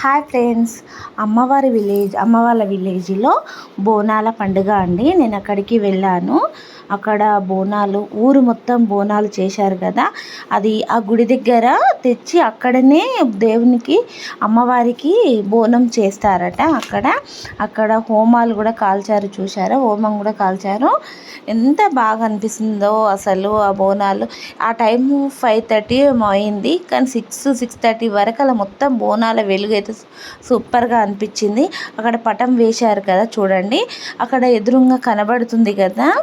Hi friends. అమ్మవారి village అమ్మవాళ్ళ విలేజ్లో బోనాల పండుగ అండి. నేను అక్కడికి వెళ్ళాను. అక్కడ బోనాలు ఊరు మొత్తం బోనాలు చేశారు కదా. అది ఆ గుడి దగ్గర తెచ్చి అక్కడనే దేవునికి అమ్మవారికి బోనం చేస్తారట అక్కడ. అక్కడ హోమాలు కూడా కాల్చారు చూశారు? హోమం కూడా కాల్చారు. ఎంత బాగా అనిపిస్తుందో అసలు ఆ బోనాలు. ఆ టైం ఫైవ్ థర్టీ అయింది కానీ సిక్స్ సిక్స్ థర్టీ వరకు అలా మొత్తం బోనాల వెలుగు అయితే సూపర్గా అనిపించింది. అక్కడ పటం వేశారు కదా చూడండి. అక్కడ ఎదురుగా కనబడుతుంది కదా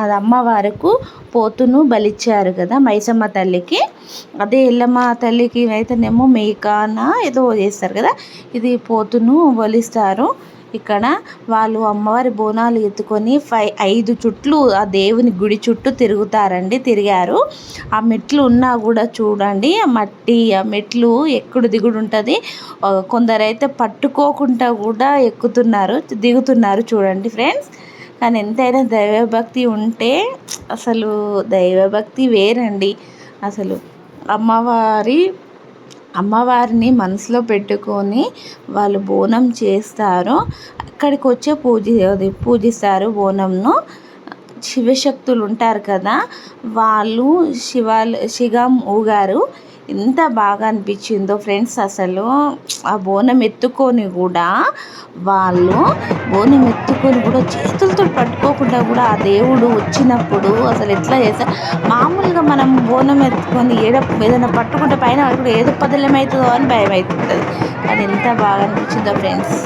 అది అమ్మవారుకు పోతును బలిచ్చారు కదా మైసమ్మ తల్లికి. అదే ఎల్లమ్మ తల్లికి అయితేనేమో మేకాన ఏదో చేస్తారు కదా ఇది పోతును బలిస్తారు. ఇక్కడ వాళ్ళు అమ్మవారి బోనాలు ఎత్తుకొని ఫై ఐదు చుట్లు ఆ దేవుని గుడి చుట్టూ తిరుగుతారండి తిరిగారు. ఆ మెట్లు ఉన్నా కూడా చూడండి ఆ మట్టి ఆ మెట్లు ఎక్కుడు దిగుడు ఉంటుంది. కొందరైతే పట్టుకోకుండా కూడా ఎక్కుతున్నారు దిగుతున్నారు చూడండి ఫ్రెండ్స్. కానీ ఎంతైనా దైవభక్తి ఉంటే అసలు దైవభక్తి వేరండి. అసలు అమ్మవారి అమ్మవారిని మనసులో పెట్టుకొని వాళ్ళు బోనం చేస్తారు. అక్కడికి వచ్చే పూజ అది పూజిస్తారు బోనంను. శివశక్తులు ఉంటారు కదా వాళ్ళు శివాలు శిగం ఊగారు. ఎంత బాగా అనిపించిందో ఫ్రెండ్స్ అసలు. ఆ బోనం ఎత్తుకొని కూడా వాళ్ళు బోనం ఎత్తుకొని కూడా చేతులతో పట్టుకోకుండా కూడా ఆ దేవుడు వచ్చినప్పుడు అసలు ఎట్లా చేస్తారు మామూలుగా మనం బోనం ఎత్తుకొని ఏడ ఏదైనా పట్టుకుంటే పైన ఏదో పదలం అవుతుందో అని భయం అవుతుంది కానీ ఎంత బాగా అనిపించిందో ఫ్రెండ్స్.